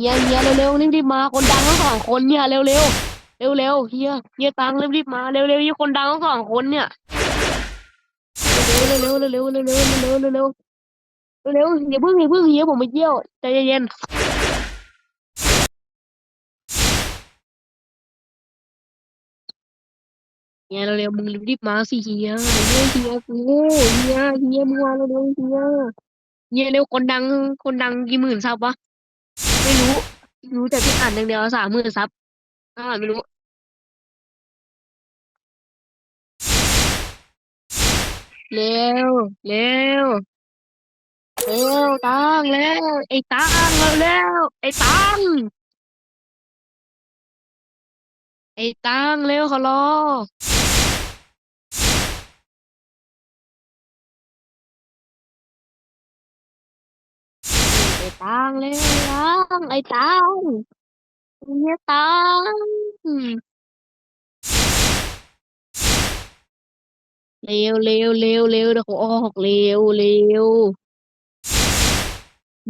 เฮียเฮียเร็วๆรีบๆมา คนดังทั้งสองคนเนี่ยเร็วๆเร็วๆเฮียเฮียตังรีบๆมาเร็วๆเฮียคนดังทั้งสองคนเนี่ยเร็วๆเร็วๆเร็วๆเร็วๆเร็วๆเร็วเร็วๆอย่าเพิ่งอย่าเพิ่งเฮียผมไปเที่ยวใจเย็นเฮียเร็วๆมึงรีบๆมาสิเฮียเฮียเฮียเฮียเฮียมึงมาเร็วๆเฮียเฮียเร็วคนดังคนดังกี่หมื่นซาบวะ ไม่รู้ รู้แต่พี่อ่านอย่างเดียวสามหมื่นซับอ่าไม่รู้ เร็ว เร็ว เร็วตังเร็วไอ้ตังเร็วเร็วไอ้ตังไอ้ตังเร็วขอรอ ตังเร็วตังไอ้ตังไอ้เนี่ยตังเร็วเร็วเร็วเร็วเดี๋ยวเขาออกเร็วเร็ว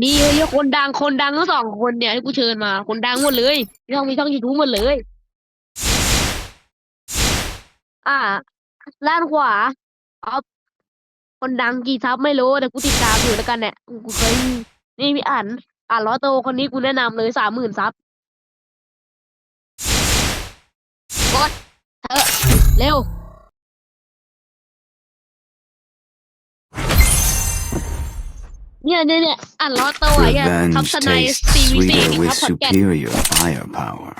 นี่เยอะคนดังคนดังทั้งสองคนเนี่ยที่กูเชิญมา คนดังหมดเลยมีช่องมีช่องยูทูบหมดเลย อ่าด้านขวาออฟคนดังกี่ซับไม่รู้แต่กูติดตามอยู่แล้วกันเนี่ยกูเคย นี่พี่อ่านอ่านล้อโตคนนี้กูแนะนำเลยสามหมื่นซับกดเถอะเร็ว เนี่ยเนี่ยเนี่ยอ่านล้อโตอะเนี่ยทับ Revenge สไน tastes ซีวีซี sweeter ทั with บขอนแก่น superior firepower.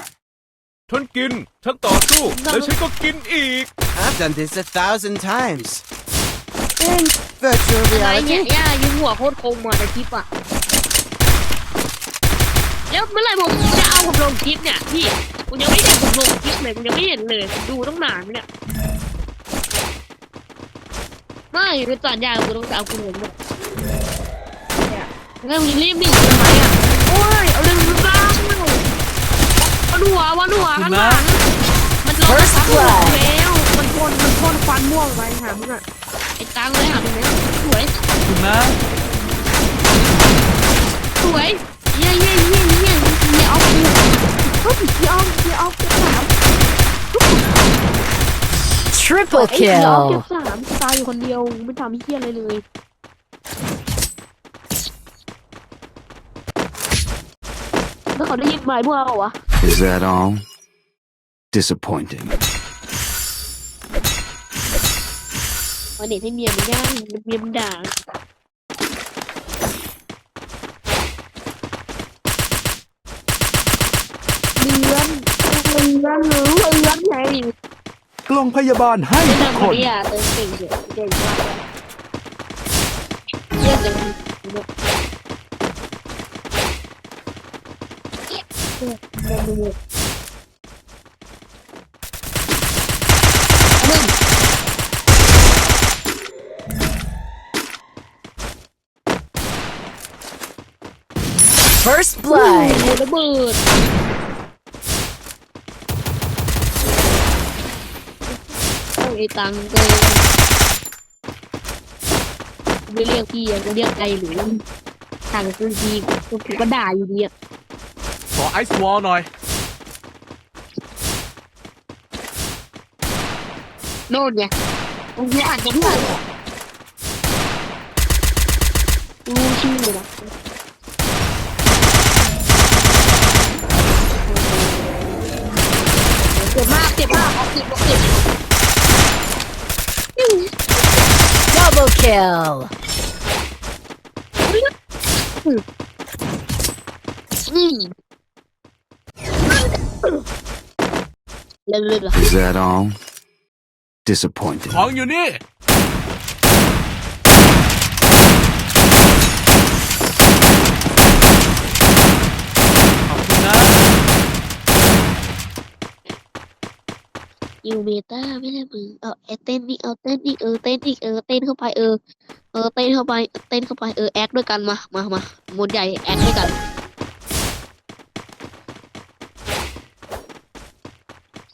ฉันกิน ฉันต่อสู้ แล้วฉันก็กินอีก I've done this a thousand times. เอ้ย Virtual อะไรเนี่ย reality. ย่ายิงหัวโคตรคมมาในคลิปอะ แล้วเมื่อไหร่ผมจะเอาผมลงคลิปเนี่ยพี่คุณยังไม่เห็นผมลงคลิปเลยคุณยังไม่เห็นเลยดูต้องนานเนี่ยไม่เป็นสัญญาณกูต้องจะเอาคุณลงเนี่ยเนี่ยแล้วมึงรีบหนีทำไมอะโอ้ยเอาเรื่องบ้างวันหัววันหัวข้างหลังมันลงมาทับหัวแล้วมันพ่นมันพ่นควันม่วงไปหามึงอะ ไอ้ตังเลยหามึงเนี่ยสวยคุณนะสวยเยี่ยเยี่ยเยี่ยเยี่ยเยี่ยเอาคิวเฮ้ยเยี่ยเอาเยี่ยเอาเก็บสาม Triple ไอ้เยี่ยเอาเก็ kill. บสามตายอยู่คนเดียวไม่ทำเฮียอะไรเลย แล้วเขาได้ยินไหมพวกเราวะ Is that all? Disappointing. เอนเน็ตให้เมียไม่ได้เมียมด่าเลื่อนเลื่อนหรือเลื่อนไงกล่องพยาบาลให้คนเติมสิ่เดี๋ยวเดี๋ยวเดี๋ลืน First โอ้ blood. โหระเบิดเอาไอ้ตังเกินไม่เรียกพี่อะกูเรียกไอหรือตังคือพี่กูก็ด่าอยู่ดีอะขอไอซ์วอลหน่อย โน่นไงมึงจะอ่านกันที่ไหนรู้ชื่อเลยนะ เจ็บมากเจ็บมากออกสิบออกสิบ Double kill. อืมเร็วๆ Is that all? Disappointing. ของอยู่นี่ ขอบคุณนะ ยูเบต้าไม่ได้มึงเอาเอเต้นนี่เอาเต้นนี่เออเต้นอีกเออเต้นเข้าไปเออเออเต้นเข้าไปเต้นเข้าไปเออแอคด้วยกันมามามาหมดใหญ่แอคด้วยกัน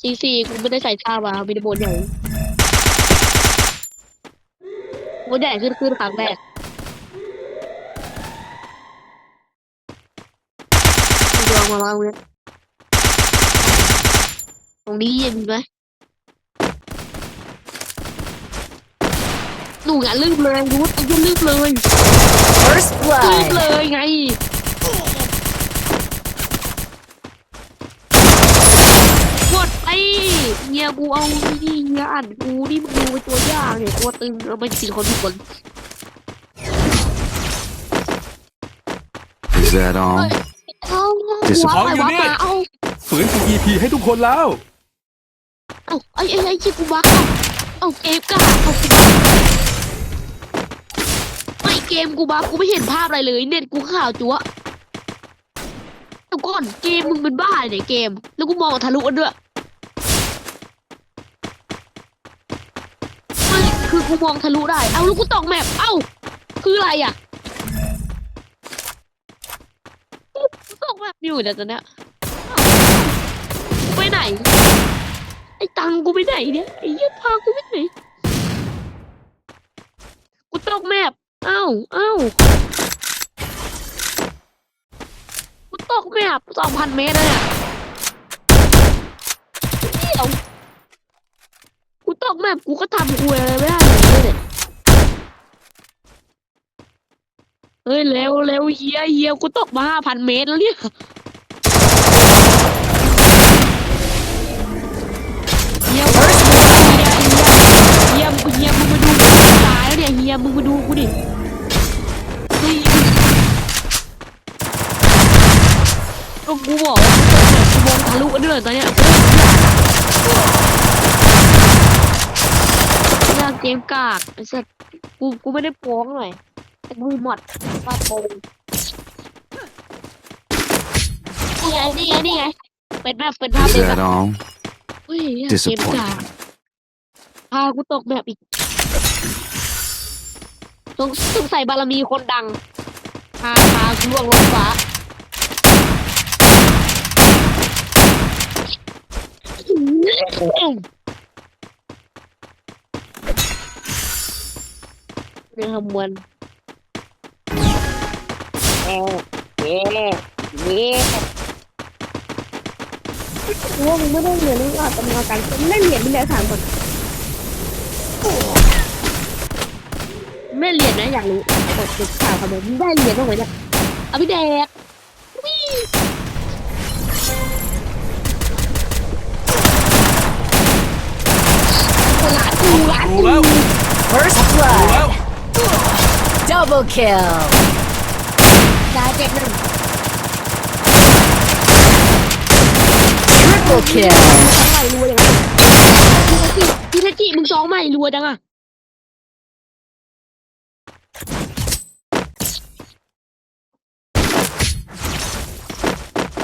ซีซีกูไม่ได้ใส่ท่ามามีแต่บนใหญ่บนใหญ่ขึ้นขึ้นครั้งแรกมีแลองมาวางเลยตรงนี้เย็นไหม หนูอย่าลืมเลยยุทธอย่าลืมเลย First ลืม blood. เลยไง กดไอ้เฮียกูเอานี่เฮียอ่านกูนี่มึงดูเป็นตัวอย่างเนี่ยตัวตึงเอาไปสี่คนทุกคน Is that all? เอาหัว Disappoint ไปวับมาเอา ฝืน EP ให้ทุกคนแล้ว เอาไอ้ไอ้ไอ้ชิกูบักเอาเอาเกมกาเอาไม่ เกมกูบักกูไม่เห็นภาพอะไรเลย เน็ตกูข่าวจั๊วแต่ก่อนเกมมึงเป็นบ้าเนี่ยเกม แล้วกูมองทะลุกันด้วยไม่คือกูมองทะลุได้ เอาแล้วกูตอกแมปเอ้า คืออะไรอะกูตอกแมปอยู่เดี๋ยวตอนเนี้ยไปไหน ไอ้ตังกูไปไหนเนี่ยไอ้เหี้ยพากูไปไหนกูตกแมพ อ้าเอ้ากูตกแมพสองพันเมตรเลยเนี่ยเดี๋ยวกูตกแมพกูก็ทำกูอะไรไม่ได้เลยเนี่ยเฮ้ยเร็วเร็วเฮียเฮียกูตกมาห้าพันเมตรแล้วเนี่ยเฮีย First blood. เฮียเฮียมึงมาดูกูตายแล้วเนี่ยเฮียมึงมาดูกูดิเฮ้ย ก็กูบอกว่ากูมองทะลุกันด้วยตอนเนี้ยเรื่องเกมกากไอ้สัสกูกูไม่ได้โป้งหน่อยแต่กูหมดว่าโป้งนี่ไงนี่ไงนี่ไงเป็นแบบเป็นภาพ Is เลยแบบ that all? เฮ้ยเกมกากพากูตกแบบอีกต้องต้องใส่บารมีคนดังพาพากูล่วงลงฟ้า เรื่องขมวนเอ๊เอ๊เอ๊ะกูว่ามึงไม่ได้เหรียญนึกอะแต่มึงเอาการมึงได้เหรียญไปแล้วสามคนไม่เหรียญนะอยากรู้กดติดข่าวครับผมได้เหรียญบ้างไหมเนี่ยเอาพี่แดก กูหลานดูกูแล้ว First ดูแล้ว blood. Double kill. ดาวเจ็ดหนึ่ง Triple kill. สองใหม่รัวอย่างนั้นพี่ทัจิมึงสองใหม่รัวจังอะ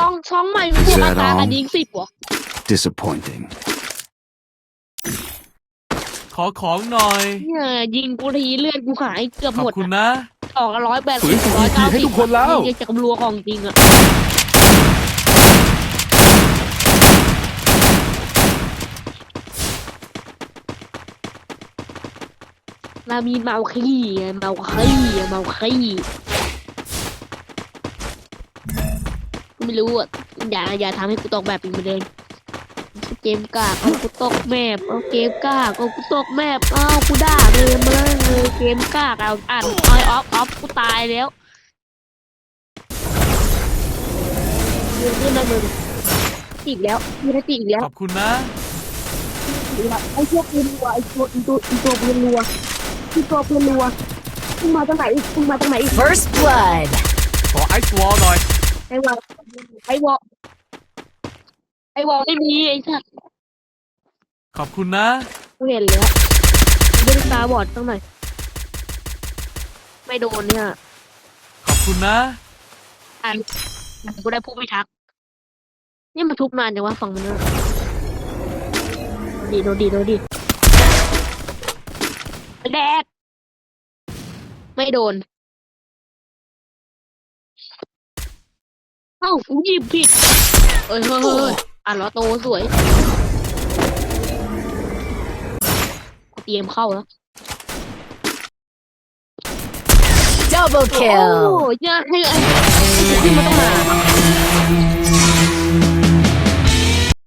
ต้องช่องใหม่รัวมาตากันยิงสิบวะ Disappointing. ขอของหน่อยเนี่ยยิงกูทีเลือดกูหายเกือบขอหมบดคุณอะนะ ออกร้อยแปดฝืสินบฝูงร้อย EP เก้าให้สิบทุกคนแล้วนี่จะกำลัวของจริงอะเรามีเมาขี้ไงเมาขี้เมาขี้กูไม่รู้อะอย่าอย่าทำให้กูตกแบบอีกเหมือนเดิม เกมกากเอากูตกแมปเอาเกมกากเอากูตกแมปเอากูด่าเลยมาเลยเกมกากเอาอ่านออยออฟออฟกูตายแล้วยืนขึ้นมามึงอีกแล้วยืนอีกแล้วขอบคุณนะไอ้พวกปืนรัวไอ้ตัวไอ้ตัวไอ้ตัวปืนรัวไอ้ตัวปืนรัวมึงมาจากไหนอีกมึงมาจากไหนอีก First blood. ขอไอซ์วอลหน่อยไอ้วอลไอ้วอลไอ้วอลไม่มีไอ้สัตว์ขอบคุณนะ กูเห็นแล้วไม่ได้ตาบอดตั้งหน่อยไม่โดนเนี่ยขอบคุณนะอ่านกูได้ผู้พิทักษ์นี่มันทุบนานจังวะฝั่งมันเนี่ยโดนดีโดนดีโดนดีแดกไม่โดน เอ้ากูหยิบผิดเอ้ยเฮ้ยเฮ้ยเฮ้ย อ่านล้อโตสวยกูเตรียมเข้าแล้ว Double โอ้ kill. ยยากให้ไอ้ที่มันต้องมา